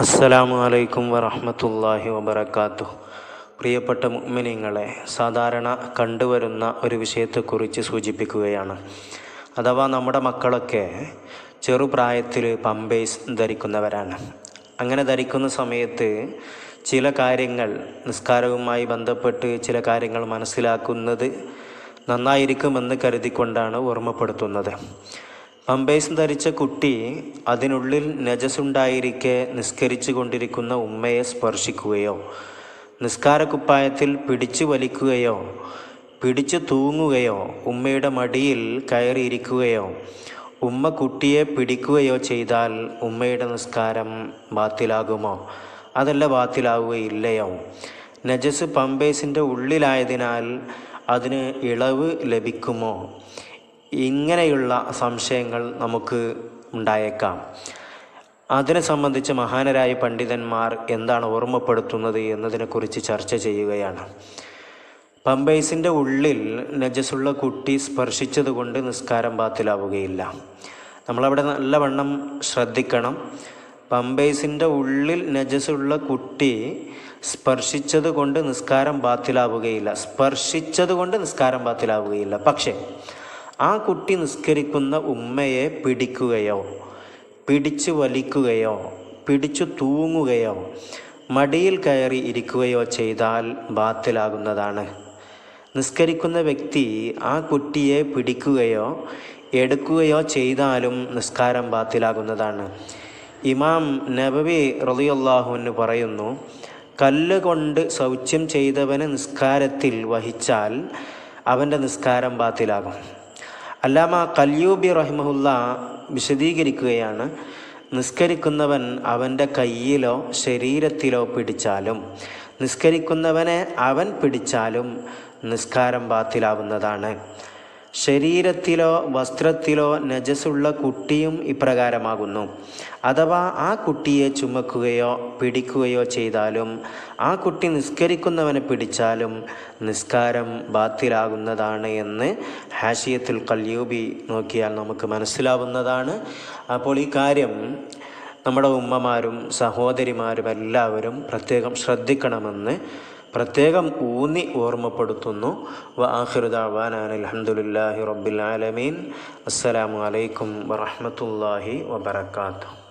അസ്സലാമു അലൈക്കും വറഹ്മത്തുള്ളാഹി വബറകാതുഹു. പ്രിയപ്പെട്ട മുഗ്മിനിങ്ങളെ സാധാരണ കണ്ടുവരുന്ന ഒരു വിഷയത്തെക്കുറിച്ച് സൂചിപ്പിക്കുകയാണ്. അഥവാ നമ്മുടെ മക്കളൊക്കെ ചെറുപ്രായത്തിൽ പമ്പേസ് ധരിക്കുന്നവരാണ്. അങ്ങനെ ധരിക്കുന്ന സമയത്ത് ചില കാര്യങ്ങൾ നിസ്കാരവുമായി ബന്ധപ്പെട്ട് ചില കാര്യങ്ങൾ മനസ്സിലാക്കുന്നത് നന്നായിരിക്കുമെന്ന് കരുതിക്കൊണ്ടാണ് ഓർമ്മപ്പെടുത്തുന്നത്. പമ്പേഴ്സ് ധരിച്ച കുട്ടി അതിനുള്ളിൽ നജസുണ്ടായിരിക്കെ നിസ്കരിച്ചു കൊണ്ടിരിക്കുന്ന ഉമ്മയെ സ്പർശിക്കുകയോ നിസ്കാരക്കുപ്പായത്തിൽ പിടിച്ചു വലിക്കുകയോ പിടിച്ചു തൂങ്ങുകയോ ഉമ്മയുടെ മടിയിൽ കയറിയിരിക്കുകയോ ഉമ്മ കുട്ടിയെ പിടിക്കുകയോ ചെയ്താൽ ഉമ്മയുടെ നിസ്കാരം ബാത്തിലാകുമോ? അതല്ല ബാത്തിലാവുകയില്ലയോ? നജസ് പമ്പേഴ്സിന്റെ ഉള്ളിലായതിനാൽ അതിന് ഇളവ് ലഭിക്കുമോ? ഇങ്ങനെയുള്ള സംശയങ്ങൾ നമുക്ക് ഉണ്ടായേക്കാം. അതിനെ സംബന്ധിച്ച് മഹാനരായ പണ്ഡിതന്മാർ എന്താണ് ഓർമ്മപ്പെടുത്തുന്നത് എന്നതിനെക്കുറിച്ച് ചർച്ച ചെയ്യുകയാണ്. പമ്പേസിന്റെ ഉള്ളിൽ നജസുള്ള കുട്ടി സ്പർശിച്ചതുകൊണ്ട് നിസ്കാരം ബാത്തിലാവുകയില്ല. നമ്മളവിടെ നല്ലവണ്ണം ശ്രദ്ധിക്കണം. പമ്പേഴ്സിന്റെ ഉള്ളിൽ നജസുള്ള കുട്ടി സ്പർശിച്ചത് കൊണ്ട് നിസ്കാരം ബാത്തിലാവുകയില്ല. സ്പർശിച്ചത് കൊണ്ട് നിസ്കാരം ബാത്തിലാവുകയില്ല. പക്ഷേ ആ കുട്ടി നിസ്കരിക്കുന്ന ഉമ്മയെ പിടിക്കുകയോ പിടിച്ചു വലിക്കുകയോ പിടിച്ചു തൂങ്ങുകയോ മടിയിൽ കയറി ഇരിക്കുകയോ ചെയ്താൽ ബാത്തിലാകുന്നതാണ്. നിസ്കരിക്കുന്ന വ്യക്തി ആ കുട്ടിയെ പിടിക്കുകയോ എടുക്കുകയോ ചെയ്താലും നിസ്കാരം ബാത്തിലാകുന്നതാണ്. ഇമാം നബവി റതിയുള്ളാഹുവിന് പറയുന്നു കല്ലുകൊണ്ട് ശൗച്യം ചെയ്തവന് നിസ്കാരത്തിൽ വഹിച്ചാൽ അവന്റെ നിസ്കാരം ബാത്തിലാകും. അല്ലാമ കല്യൂബി റഹിമഹുല്ല വിശദീകരിക്കുകയാണ് നിസ്കരിക്കുന്നവൻ അവന്റെ കയ്യിലോ ശരീരത്തിലോ പിടിച്ചാലും നിസ്കരിക്കുന്നവനെ അവൻ പിടിച്ചാലും നിസ്കാരം ബാത്തിലാവുന്നതാണ്. ശരീരത്തിലോ വസ്ത്രത്തിലോ നജസുള്ള കുട്ടിയും ഇപ്രകാരമാകുന്നു. അഥവാ ആ കുട്ടിയെ ചുമക്കുകയോ പിടിക്കുകയോ ചെയ്താലും ആ കുട്ടി നിസ്കരിക്കുന്നവനെ പിടിച്ചാലും നിസ്കാരം ബാത്തിലാകുന്നതാണ് എന്ന് ഹാഷിയത്തുൽ കല്യൂബി നോക്കിയാൽ നമുക്ക് മനസ്സിലാവുന്നതാണ്. അപ്പോൾ ഈ കാര്യം നമ്മുടെ ഉമ്മമാരും സഹോദരിമാരും എല്ലാവരും പ്രത്യേകം ശ്രദ്ധിക്കണമെന്ന് പ്രത്യേകം ഊന്നി ഓർമ്മപ്പെടുത്തുന്നു. വ ആഖിറുദാവാൻ അലഹമുല്ലാഹി റബ്ബിൽ ആലമീൻ. അസ്സലാമു അലൈക്കും വറഹമത്തല്ലാഹി വബർക്കാത്തു